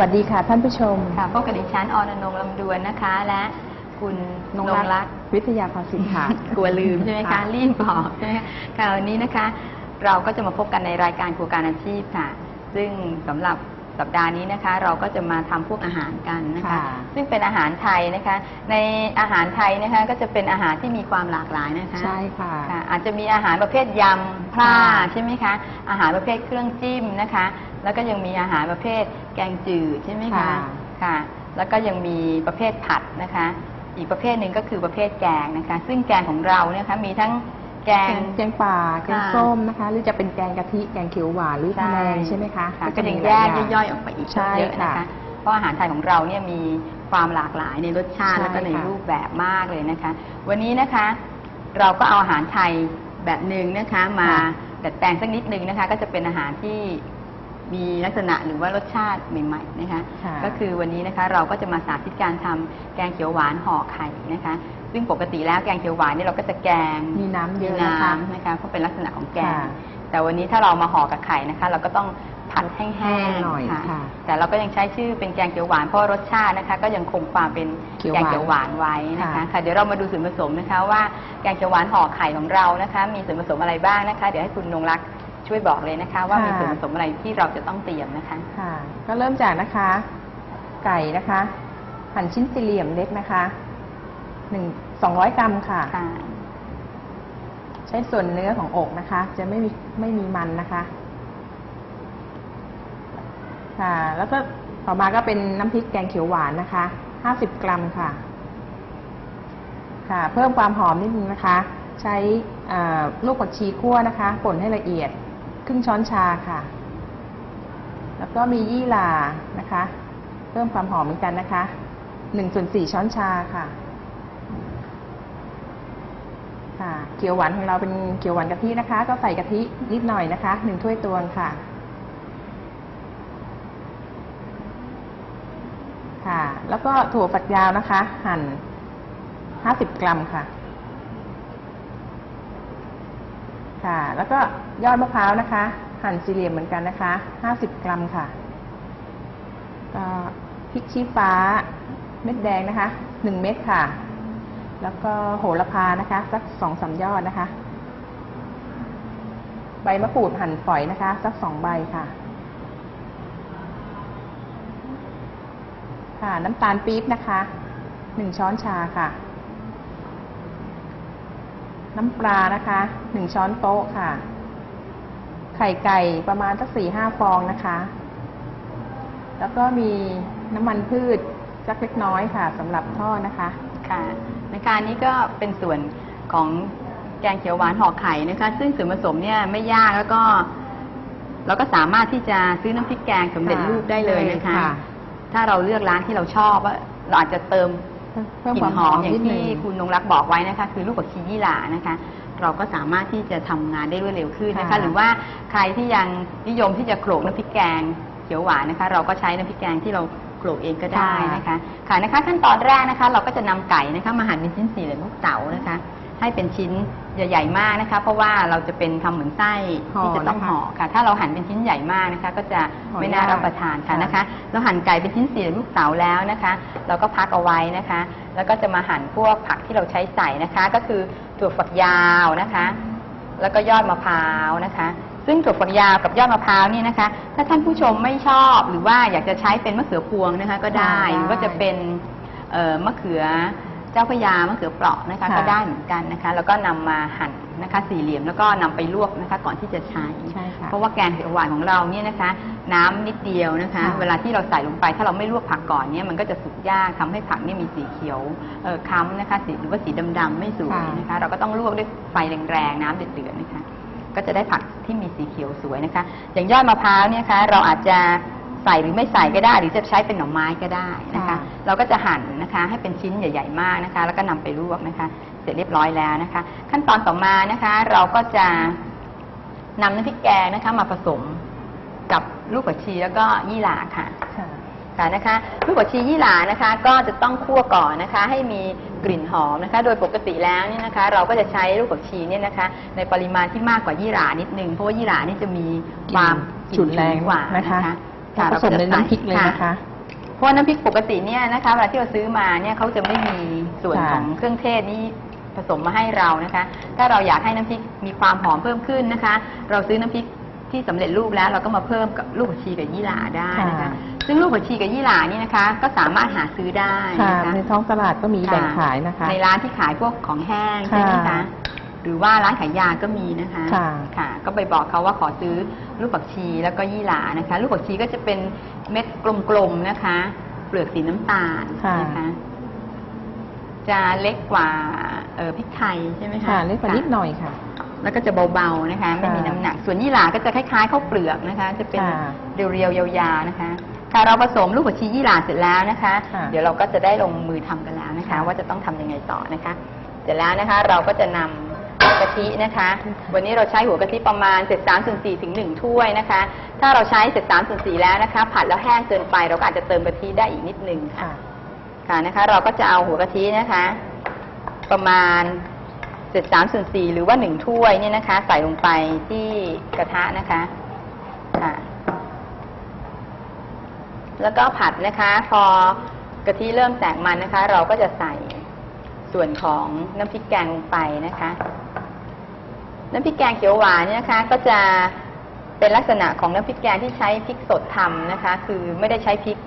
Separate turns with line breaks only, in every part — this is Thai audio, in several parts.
วัสดีค่ะท่านผู้ชม
ค่ะพบกับดิฉันออนอนงค์ลำดวนนะคะ และคุณนงรักษ์
วิทยาภาสิทธิ์ค่ะ
กลัวลืมใช่ไหมคะ
ค่ะ
รีบบอกใช่ไหมคะค่ะวันนี้นะคะ เราก็จะมาพบกันในรายการครัวการอาชีพค่ะ ซึ่งสำหรับสัปดาห์นี้นะคะ เราก็จะมาทำพวกอาหารกันนะคะ
ค่ะ
ซึ่งเป็นอาหารไทยนะคะ ในอาหารไทยนะคะก็จะเป็นอาหารที่มีความหลากหลายนะคะ
ใช่ค่ะ
ค่ะอาจจะมีอาหารประเภทยำพร่า
ค่ะ
ใช่ไหมคะ อาหารประเภทเครื่องจิ้มนะคะ แล้วก็ยังมีอาหารประเภทแกงจืดใช่ไหมคะ
ค่ะ
ค่ะ แล้วก็ยังมีประเภทผัดนะคะ อีกประเภทหนึ่งก็คือประเภทแกงนะคะ ซึ่งแกงของเราเนี่ยนะคะมีทั้งแก
แก
ง
งแกงป่าแกง
ค่ะ
ส้มนะคะ หรือจะเป็นแกงกะทิแกงเขียวหวานหรือพะแนงใช่ไหมคะ
ค่ะก็
จะ
ยัง
มี
แย
หลาก
ย่
ง
อยๆออกไปอีก
ใช่
เยอะนะคะ
ค่ะ
เพราะอาหารไทยของเราเนี่ยมีความหลากหลายในรสชาติ
ใช่
แล้วก็ใน
ค่ะ
รูปแบบมากเลยนะคะ วันนี้นะคะ เราก็เอาอาหารไทยแบบหนึ่งนะคะ มาดัดแปลงสักนิดนึงนะคะ ก็จะเป็นอาหารที่ มีลักษณะหรือว่ารสชาติใหม่ๆนะคะ
ค่ะ
ก็คือวันนี้นะคะเราก็จะมาสาธิตการทำแกงเขียวหวานห่อไข่นะคะ ซึ่งปกติแล้วแกงเขียวหวานเนี่ยเราก็จะแกง
มีน้ำเย
มี
อะนะคะ
น้ำนะคะเพราะเป็นลักษณะของแกง
ค่ะ
แต่วันนี้ถ้าเรามาห่อกับไข่นะคะ เราก็ต้องผัดแห้
แห้
ง
งหน่อย
ๆค่ะ
ค่ะ
แต่เราก็ยังใช้ชื่อเป็นแกงเขียวหวานเพราะรสชาตินะคะ ก็ยังคงความเป็น
เขียว
แก
หวาน
งเขียวหวานไว้นะคะ
ค่ะ
ค่ะเดี๋ยวเรามาดูส่วนผสมนะคะ ว่าแกงเขียวหวานห่อไข่ของเรานะคะ มีส่วนผสมอะไรบ้างนะคะ เดี๋ยวให้คุณนงรักษ์ ช่วยบอกเลยนะคะ ว่ามีส่วนผสมอะไรที่เราจะต้องเตรียมนะคะ
ค่ะ ก็เริ่มจากนะคะ ไก่นะคะ หั่นชิ้นสี่เหลี่ยมเล็กนะคะหนึ่งสองร้อยกรัมค่ะ
ค่ะ
ใช้ส่วนเนื้อของอกนะคะ จะไม่มีไม่มีมันนะคะ ค่ะ แล้วก็ต่อมาก็เป็นน้ำพริกแกงเขียวหวานนะคะห้าสิบกรัมค่ะ ค่ะ เพิ่มความหอมนิดนึงนะคะ ใช้อ่าลูกผักชีคั่วนะคะ ป่นให้ละเอียด ครึ่งช้อนชาค่ะ แล้วก็มียี่หร่านะคะ เพิ่มความหอมเหมือนกันนะคะหนึ่งส่วนสี่ช้อนชาค่ะ ค่ะ เขียวหวานของเราเป็นเขียวหวานกะทินะคะ ก็ใส่กะทินิดหน่อยนะคะหนึ่งถ้วยตวงค่ะ ค่ะ แล้วก็ถั่วฝักยาวนะคะ หั่นห้าสิบกรัมค่ะ ค่ะ แล้วก็ยอดมะพร้าวนะคะ หั่นสี่เหลี่ยมเหมือนกันนะคะ ห้าสิบกรัมค่ะก็พริกชี้ฟ้า เม็ดแดงนะคะหนึ่งเม็ดค่ะ แล้วก็โหระพานะคะ สักสองสามยอดนะคะ ใบมะกรูดหั่นฝอยนะคะ สักสองใบค่ะ ค่ะ น้ำตาลปี๊บนะคะหนึ่งช้อนชาค่ะ น้ำปลานะคะหนึ่งช้อนโต๊ะค่ะ ไข่ไก่ประมาณสักสี่ห้าฟองนะคะ แล้วก็มีน้ำมันพืชสักเล็กน้อยค่ะสำหรับทอดนะคะ
ค่ะนะคะอันนี้ก็เป็นส่วนของแกงเขียวหวานห่อไข่นะคะ ซึ่งส่วนผสมเนี่ยไม่ยากแล้วก็ เราก็สามารถที่จะซื้อน้ำพริกแกงสำเร็จรูปได้เลยนะคะ
ค่ะ
ถ้าเราเลือกร้านที่เราชอบว่าเราอาจจะเติม
เพิ่ม
กลิ่
ควานม
ห
ห
อ
อ
ม
ม
อย่าง
นิดนึ
ที่
ง
คุณนงรักษ์บอกไว้นะคะ คือลูกผักชียี่หร่านะคะ เราก็สามารถที่จะทำงานได้รวดเร็วขึ้นนะคะ
ค่ะ
หรือว่าใครที่ยังนิยมที่จะโขลกน้ำพริกแกงเขียวหวานนะคะ เราก็ใช้น้ำพริกแกงที่เราโขลกเองก็ได้นะคะ ค่ะนะคะ ขั้นตอนแรกนะคะ เราก็จะนำไก่นะคะ มาหั่นเป็นชิ้นสี่เหลี่ยมลูกเต๋านะคะ ให้เป็นชิ้นใหญ่ๆมากนะคะ เพราะว่าเราจะเป็นทำเหมือนไส้
ห่อ
ที่จะต้อง
นะคะ
ห่อค่ะ ถ้าเราหั่นเป็นชิ้นใหญ่มากนะคะ ก็จะ
ห่อ
ไม่น่ายา
ก
รับประทานค่ะ
ค่ะ
นะคะ เราหั่นไก่เป็นชิ้นสี่เหลี่ยมลูกเต๋าแล้วนะคะ เราก็พักเอาไว้นะคะ แล้วก็จะมาหั่นพวกผักที่เราใช้ใส่นะคะ ก็คือถั่วฝักยาวนะคะ แล้วก็ยอดมะพร้าวนะคะ ซึ่งถั่วฝักยาวกับยอดมะพร้าวนี่นะคะ ถ้าท่านผู้ชมไม่ชอบหรือว่าอยากจะใช้เป็นมะเขือพวงนะคะ ก็ได้
ได้
หรือว่าจะเป็นเอ่อมะเขือ เจ้าพระยามะเขือเปราะนะคะ
ค่ะ
ก็ได้เหมือนกันนะคะ แล้วก็นำมาหั่นนะคะ สี่เหลี่ยมแล้วก็นำไปลวกนะคะ ก่อนที่จะใช้
ใช่ค่ะ
เพราะว่าแกงเขียวหวานของเราเนี่ยนะคะ น้ำนิดเดียวนะคะ
ค่ะ
เวลาที่เราใส่ลงไปถ้าเราไม่ลวกผักก่อนเนี่ยมันก็จะสุกยากทำให้ผักเนี่ยมีสีเขียวเอ่อค้ำนะคะสีหรือว่าสีดำๆไม่สวยนะคะ เราก็ต้องลวกด้วยไฟแรงๆน้ำเดือดๆนะคะ ก็จะได้ผักที่มีสีเขียวสวยนะคะ อย่างยอดมะพร้าวเนี่ยคะเราอาจจะ ใส่หรือไม่ใส่ก็ได้ หรือจะใช้เป็นหน่อไม้ก็ได้นะคะ
ค่ะ
เราก็จะหั่นนะคะ ให้เป็นชิ้นใหญ่ ๆ มากนะคะ แล้วก็นำไปลวกนะคะ เสร็จเรียบร้อยแล้วนะคะ ขั้นตอนต่อมานะคะ เราก็จะนำน้ำพริกแกงนะคะ มาผสมกับลูกผักชีแล้วก็ยี่หร่าค่ะ
ค่ะ
ค่ะนะคะลูกผักชียี่หร่านะคะก็จะต้องคั่วก่อนนะคะ ให้มีกลิ่นหอมนะคะ โดยปกติแล้วเนี่ยนะคะ เราก็จะใช้ลูกผักชีเนี่ยนะคะ ในปริมาณที่มากกว่ายี่หร่านิดนึงเพราะว่ายี่หร่านี่จะมีความ
กลิ่นฉุนแรง
กว่า
นะคะ
ค่ะ
ผสมในน้ำพริกเลยนะคะ
ค่เพราะว่าน้ำพริกปกติเนี่ยนะคะเวลาที่เราซื้อมาเนี่ยเขาจะไม่มีส่วน
ค่ะ
ของเครื่องเทศนี้ผสมมาให้เรานะคะ ถ้าเราอยากให้น้ำพริกมีความหอมเพิ่มขึ้นนะคะ เราซื้อน้ำพริกที่สำเร็จรูปแล้วเราก็มาเพิ่มกับลูกผักชีกับยี่หร่าได้นะคะ
ค่ะ
ซึ่งลูกผักชีกับยี่หร่านี่นะคะ ก็สามารถหาซื้อได้
ค่ะ
นะคะ
ในท้องตลาดก็มีแบ่งขายนะคะ
ในร้านที่ขายพวกของแห้งใช่ไหม
ค่ะ
คะห รือว่าร้านขายยาก็มีนะคะ
ค่ะ
ค่ะก็ไปบอกเขาว่าขอซื้อลูกผักชีแล้วก็ยี่หร่านะคะ ลูกผักชีก็จะเป็นเม็ดกลมๆนะคะ เปลือกสีน้ำตาล
ค่ะ
นะคะ จะเล็กกว่าเออพริกไทยใช่ไหมคะ
ค่ะเล็กกว่านิดหน่อยค่ะ
แล้วก็จะเบาๆนะคะ ไม่มี
ค่ะ
น้ำหนัก ส่วนยี่หร่าก็จะคล้ายๆข้าวเปลือกนะคะ จะเป็น
ค่ะ
เรียวๆยาวๆนะคะค่ะเราผสมลูกผักชียี่หร่าเสร็จแล้วนะคะ
ค่ะ
เดี๋ยวเราก็จะได้ลงมือทำกันแล้วนะคะ
ค่ะ
ว่าจะต้องทำยังไงต่อนะคะ เสร็จแล้วนะคะ เราก็จะนำ กะทินะคะ วันนี้เราใช้หัวกะทิประมาณเศษสามส่วนสี่ถึงหนึ่งถ้วยนะคะ ถ้าเราใช้เศษสามส่วนสี่แล้วนะคะ ผัดแล้วแห้งเกินไป เราก็อาจจะเติมกะทิได้อีกนิดนึงค่ะ
ค่ะ
ค่ะนะคะ เราก็จะเอาหัวกะทินะคะ ประมาณเศษสามส่วนสี่หรือว่าหนึ่งถ้วยเนี่ยนะคะ ใส่ลงไปที่กระทะนะคะค่ะ แล้วก็ผัดนะคะ พอกะทิเริ่มแตกมันนะคะ เราก็จะใส่ส่วนของน้ำพริกแกงลงไปนะคะ น้ำพริกแกงเขียวหวานเนี่ยนะคะ ก็จะเป็นลักษณะของน้ำพริกแกงที่ใช้พริกสดทำนะคะ คือไม่ได้ใช้พริก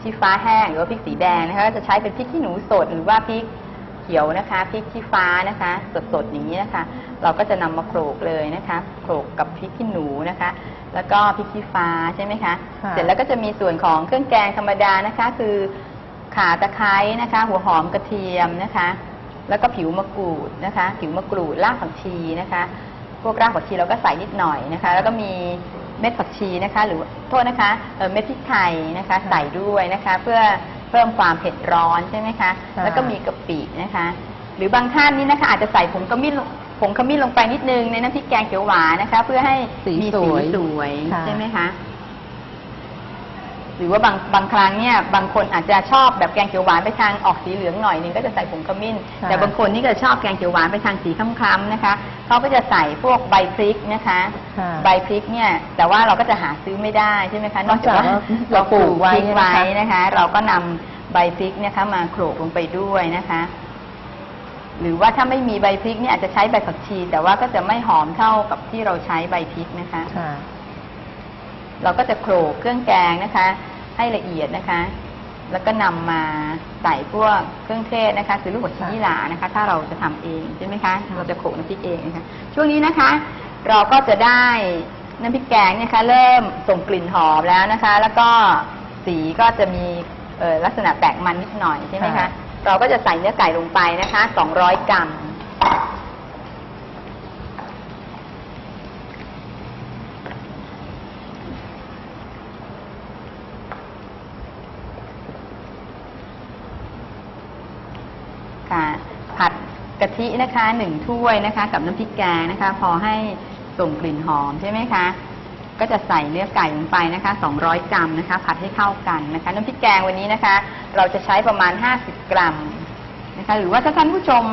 ชี้ฟ้าแห้งหรือว่าพริกสีแดงนะคะก็จะใช้เป็นพริกขี้หนูสดหรือว่าพริกเขียวนะคะพริกชี้ฟ้านะคะ สดๆอย่างนี้นะคะ เราก็จะนำมาโขลกเลยนะคะโขลกกับพริกขี้หนูนะคะ แล้วก็พริกชี้ฟ้าใช่ไหมคะ
ค่ะ
เสร็จแล้วก็จะมีส่วนของเครื่องแกงธรรมดานะคะ คือข่าตะไคร้นะคะ หัวหอมกระเทียมนะคะ แล้วก็ผิวมะกรูดนะคะ ผิวมะกรูดรากผักชีนะคะ พวกรากผักชีเราก็ใส่นิดหน่อยนะคะ แล้วก็มีเม็ดผักชีนะคะ หรือโทษนะคะเอ่อเม็ดพริกไทยนะคะ ใส่ด้วยนะคะ เพื่อเพิ่มความเผ็ดร้อนใช่ไหมคะ
ค่ะ
แล้วก็มีกะปินะคะ หรือบางท่านนี่นะคะอาจจะใส่ผงขมิ้นลงผงขมิ้นลงไปนิดนึงในน้ำพริกแกงเขียวหวานนะคะ เพื่อให้
สี
มี
ส
สี
วย
สวย
ค่ะ
ใช่ไหมคะ หรือว่าบางบางครั้งเนี่ยบางคนอาจจะชอบแบบแกงเขียวหวานไปทางออกสีเหลืองหน่อยนึงก็จะใส่ผงขมิ้น
ค่ะ
แต่บางคนนี่ก็ชอบแกงเขียวหวานไปทางสีคล้ำๆนะคะเขาก็จะใส่พวกใบพริกนะคะ
ค่ะ
ใบพริกเนี่ยแต่ว่าเราก็จะหาซื้อไม่ได้ใช่ไหมคะนอกจากว่า
เรา
เรา
ป
ป
ลู
ลู
ก
ก
ไว้
พริกไว้
นะคะ
นะคะเราก็นำใบพริกนะคะมาโขลกลงไปด้วยนะคะ หรือว่าถ้าไม่มีใบพริกเนี่ยอาจจะใช้ใบผักชี แต่ว่าก็จะไม่หอมเท่ากับที่เราใช้ใบพริกนะคะ
ค่ะ
เราก็จะโขลกเครื่องแกงนะคะ ให้ละเอียดนะคะ แล้วก็นำมาใส่พวกเครื่องเทศนะคะ คือลูกหัวชี
ค่ะ
ยี่หร่านะคะ ถ้าเราจะทำเองใช่ไหมคะ
ค่ะ
เราจะโขลกน้ำพริกเองนะคะ ช่วงนี้นะคะ เราก็จะได้น้ำพริกแกงเนี่ยนะคะเริ่มส่งกลิ่นหอมแล้วนะคะ แล้วก็สีก็จะมีเอ่อลักษณะแตกมันนิดหน่อยใช่ไหมคะ
ค่ะ
เราก็จะใส่เนื้อไก่ลงไปนะคะ 200 กรัม ค่ะผัดกะ ทินะคะหนึ่งถ้วยนะคะ กับน้ำพริกแกงนะคะ พอให้ส่งกลิ่นหอมใช่ไหมคะ ก็จะใส่เนื้อไก่ลงไปนะคะ 200 กรัมนะคะ ผัดให้เข้ากันนะคะ น้ำพริกแกงวันนี้นะคะ เราจะใช้ประมาณ 50 กรัมนะคะ หรือว่าถ้าท่านผู้ชม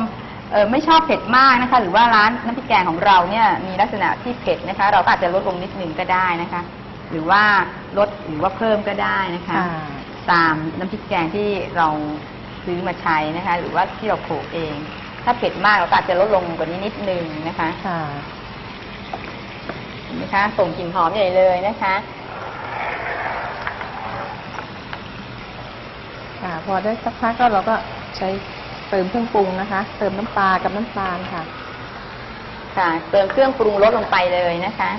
เอ่อไม่ชอบเผ็ดมากนะคะ หรือว่าร้านน้ำพริกแกงของเราเนี่ยมีลักษณะที่เผ็ดนะคะ เราก็อาจจะลดลงนิดหนึ่งก็ได้นะคะ หรือว่าลดหรือว่าเพิ่มก็ได้นะคะ
ค่ะ
ตามน้ำพริกแกงที่เราซื้อมาใช้นะคะ หรือว่าที่เราโขลกเอง ถ้าเผ็ดมากเราก็อาจจะลดลงกว่านี้นิดนึงนะคะ
ค่ะ
เห็นไหมคะส่งกลิ่นหอมใหญ่เลยนะคะ
ค่ะ พอได้สักพักก็เราก็ใช้เติมเครื่องปรุงนะคะ เติมน้ำปลากับน้ำตาลค่ะ
ค่ะ เติมเครื่องปรุงรสลงไปเลยนะคะ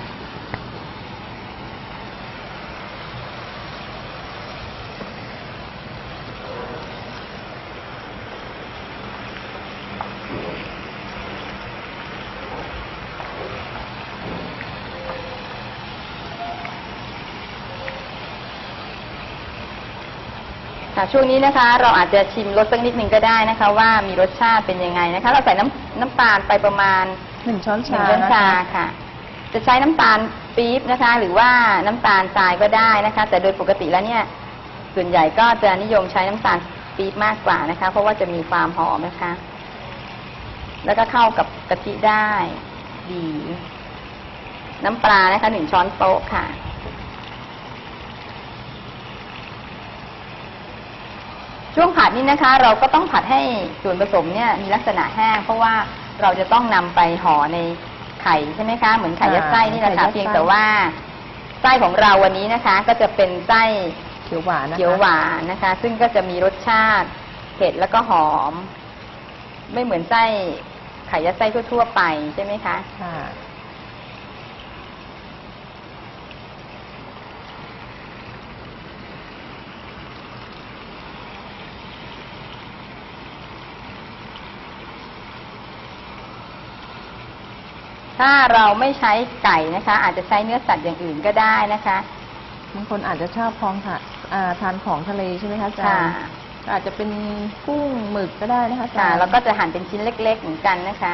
ค่ะช่วงนี้นะคะ เราอาจจะชิมรสสักนิดหนึ่งก็ได้นะคะ ว่ามีรสชาติเป็นยังไงนะคะ เราใส่น้ำน้ำตาลไปประมาณ
หนึ่งช้อน
หนึ่
ชาง
ช้อน
นะ
ชา
คะ
ค่ะ จะใช้น้ำตาลปี๊บนะคะ หรือว่าน้ำตาลทรายก็ได้นะคะ แต่โดยปกติแล้วเนี่ยส่วนใหญ่ก็จะนิยมใช้น้ำตาลปี๊บมากกว่านะคะ เพราะว่าจะมีความหอมนะคะ แล้วก็เข้ากับกะทิได้ ดี น้ำปลานะคะหนึ่งช้อนโต๊ะค่ะ ช่วงผัดนี้นะคะ เราก็ต้องผัดให้ส่วนผสมเนี่ยมีลักษณะแห้ง เพราะว่าเราจะต้องนำไปห่อในไข่ใช่ไหมคะเหมือนไข่ยัดไส้นี่แหละ
ไข่ยั
ค่ะ
ดไส้
เพียงแต่ว่าไส้ของเราวันนี้นะคะ ก็จะเป็นไส้
เขียวหวานนะคะ
เขียวหวานนะคะ ซึ่งก็จะมีรสชาติเผ็ดแล้วก็หอม ไม่เหมือนไส้ไข่ยัดไส้ทั่ว ๆ ไปใช่ไหมคะ
ค่ะ
ถ้าเราไม่ใช้ไก่นะคะ อาจจะใช้เนื้อสัตว์อย่างอื่นก็ได้นะคะ
บางคนอาจจะชอบทองค่ะอ่าทานของทะเลใช่ไหมคะอาจาร
ค่ะ
ย์ก็อาจจะเป็นกุ้งหมึกก็ได้นะคะอาจา
ค่ะ
รย์
แล้วก็จะหั่นเป็นชิ้นเล็ก ๆ เหมือนกันนะคะ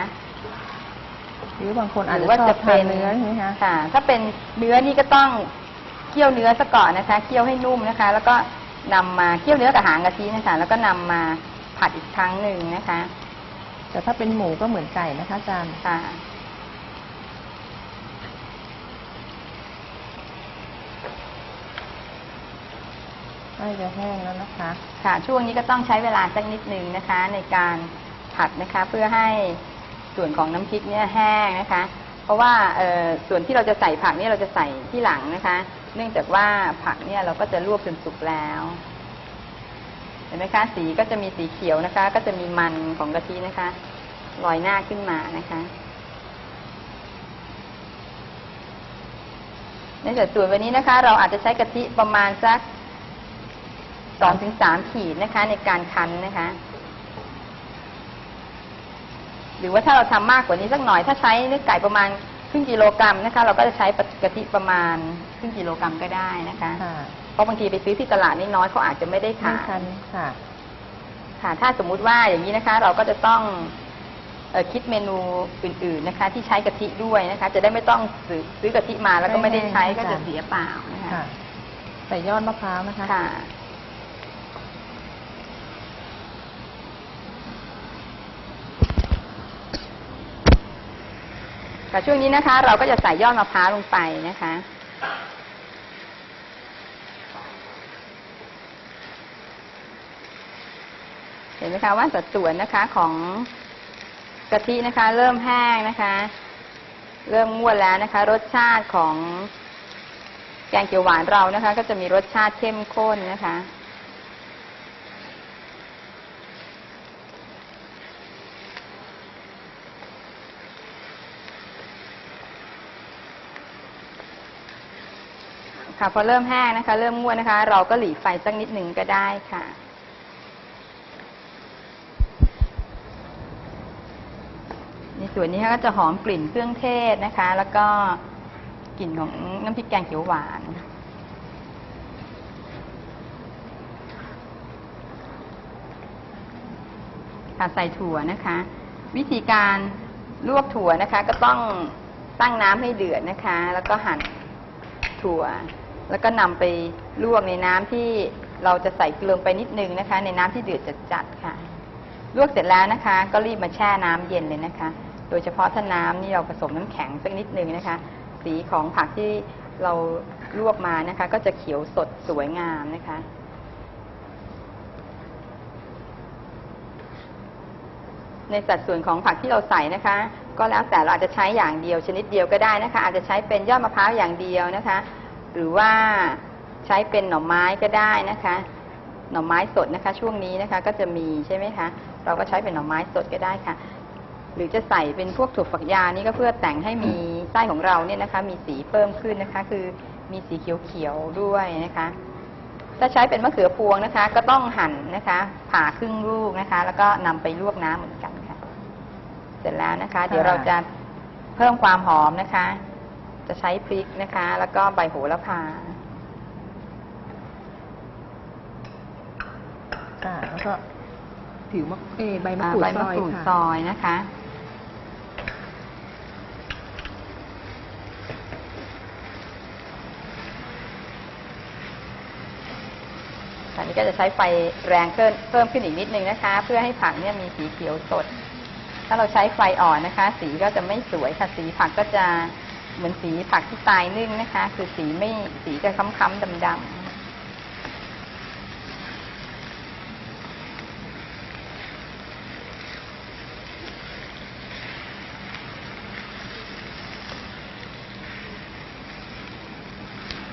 หรือบางคนอาจ
หรื
จะ
อว่า
ชอ
จะ
บ
เป็
ทาน
น
เนื้อใช่ไหมคะ
ค่ะ ถ้าเป็นเนื้อนี่ก็ต้องเคี่ยวเนื้อซะก่อนนะคะ เคี่ยวให้นุ่มนะคะ แล้วก็นำมาเคี่ยวเนื้อกับหางกะทินะคะ แล้วก็นำมาผัดอีกครั้งหนึ่งนะคะ
แต่ถ้าเป็นหมูก็เหมือนไก่นะคะอาจารย์
ค่ะ
ล้จะแห้งแล้วนะคะ
ค่ะ ช่วงนี้ก็ต้องใช้เวลาสักนิดนึงนะคะ ในการผัดนะคะ เพื่อให้ส่วนของน้ำพริกเนี่ยแห้งนะคะ เพราะว่าส่วนที่เราจะใส่ผักเนี่ยเราจะใส่ที่หลังนะคะ เนื่องจากว่าผักเนี่ยเราก็จะลวกจนสุกแล้วเห็นไหมคะ สีก็จะมีสีเขียวนะคะ ก็จะมีมันของกะทินะคะลอยหน้าขึ้นมานะคะในส่วนวันนี้นะคะ เราอาจจะใช้กะทิประมาณสัก สองถึงสามขีดนะคะ ในการคั้นนะคะ หรือว่าถ้าเราทำมากกว่านี้สักหน่อย ถ้าใช้เนื้อไก่ประมาณครึ่งกิโลกรัมนะคะ เราก็จะใช้กะทิประมาณครึ่งกิโลกรัมก็ได้นะคะ
ค่ะ
เพราะบางทีไปซื้อที่ตลาดนี่น้อยเขาอาจจะไม่ได้
ไม่
ขาย
คันค่ะ
ค่ะ ถ้าสมมุติว่าอย่างนี้นะคะ เราก็จะต้องเออคิดเมนูอื่น ๆนะคะ ที่ใช้กะทิด้วยนะคะ จะได้ไม่ต้องซื้อซื้อกะทิมาแล้วก็ไม่ได้ใช้
ใช่ค่ะ
ก็จะเสียเปล่านะคะ
ค่ะใส่ยอดมะพร้าวนะคะ
ค่ะ แต่ช่วงนี้นะคะ เราก็จะใส่ยอดมะพร้าวลงไปนะคะ เห็นไหมคะว่าสัดส่วนนะคะของกะทินะคะ เริ่มแห้งนะคะ เริ่มงวดแล้วนะคะ รสชาติของแกงเขียวหวานเรานะคะ ก็จะมีรสชาติเข้มข้นนะคะ ค่ะ พอเริ่มแห้งนะคะ เริ่มงวดนะคะ เราก็หลีไฟสักนิดหนึ่งก็ได้ค่ะในส่วนนี้ก็จะหอมกลิ่นเครื่องเทศนะคะ แล้วก็กลิ่นของน้ำพริกแกงเขียวหวานค่ะใส่ถั่วนะคะ วิธีการลวกถั่วนะคะ ก็ต้องตั้งน้ำให้เดือดนะคะ แล้วก็หั่นถั่ว แล้วก็นำไปลวกในน้ำที่เราจะใส่เกลือไปนิดนึงนะคะ ในน้ำที่เดือดจัดๆค่ะ ลวกเสร็จแล้วนะคะ ก็รีบมาแช่น้ำเย็นเลยนะคะ โดยเฉพาะถ้าน้ำนี่เราผสมน้ำแข็งสักนิดนึงนะคะ สีของผักที่เราลวกมานะคะ ก็จะเขียวสดสวยงามนะคะในสัดส่วนของผักที่เราใส่นะคะ ก็แล้วแต่เราอาจจะใช้อย่างเดียวชนิดเดียวก็ได้นะคะ อาจจะใช้เป็นยอดมะพร้าวอย่างเดียวนะคะ หรือว่าใช้เป็นหน่อไม้ก็ได้นะคะ หน่อไม้สดนะคะ ช่วงนี้นะคะก็จะมีใช่ไหมคะเราก็ใช้เป็นหน่อไม้สดก็ได้ค่ะ หรือจะใส่เป็นพวกถั่วฝักยาวนี่ก็เพื่อแต่งให้มีไส้ของเราเนี่ยนะคะ มีสีเพิ่มขึ้นนะคะ คือมีสีเขียวๆด้วยนะคะ ถ้าใช้เป็นมะเขือพวงนะคะ ก็ต้องหั่นนะคะ ผ่าครึ่งลูกนะคะ แล้วก็นำไปลวกน้ำเหมือนกันค่ะ เสร็จแล้วนะคะ เดี๋ยวเราจะเพิ่มความหอมนะคะ จะใช้พริกนะคะ แล้วก็ใบโหระพา
ค่ะแล้วก็ผิวมะเอยใบมะ
อ่าก
รูด
ใบ
ซ
มะ
อย
กรูด
ค่ะ
ซอยนะคะอันนี้ก็จะใช้ไฟแรงเพิ่มเพิ่มขึ้นอีกนิดนึงนะคะ เพื่อให้ผักเนี่ยมีสีเขียวสด ถ้าเราใช้ไฟอ่อนนะคะ สีก็จะไม่สวยค่ะ สีผักก็จะ เหมือนสีผักที่ตายนึ่งนะคะ คือสีไม่สีจะค้ำๆดำๆ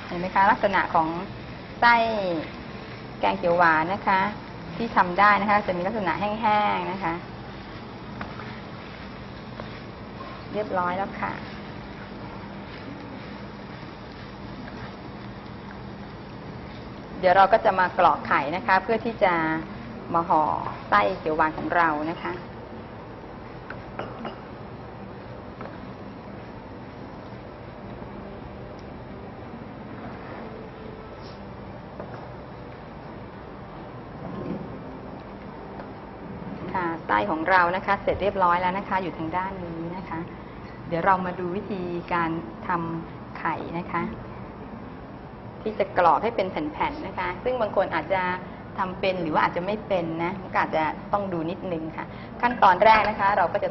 เห็นไหมคะลักษณะของไส้แกงเขียวหวานนะคะ ที่ทำได้นะคะ จะมีลักษณะแห้งๆนะคะ เรียบร้อยแล้วค่ะ เดี๋ยวเราก็จะมากรอกไข่นะคะ เพื่อที่จะมาห่อไส้เขียวหวานของเรานะคะ ค่ะไส้ของเรานะคะ เสร็จเรียบร้อยแล้วนะคะ อยู่ทางด้านนี้นะคะ เดี๋ยวเรามาดูวิธีการทำไข่นะคะ ที่จะกรอกให้เป็นแผ่นๆนะคะ ซึ่งบางคนอาจจะทำเป็นหรือว่าอาจจะไม่เป็นนะก็อาจจะต้องดูนิดนึงค่ะ ขั้นตอนแรกนะคะ เราก็จะ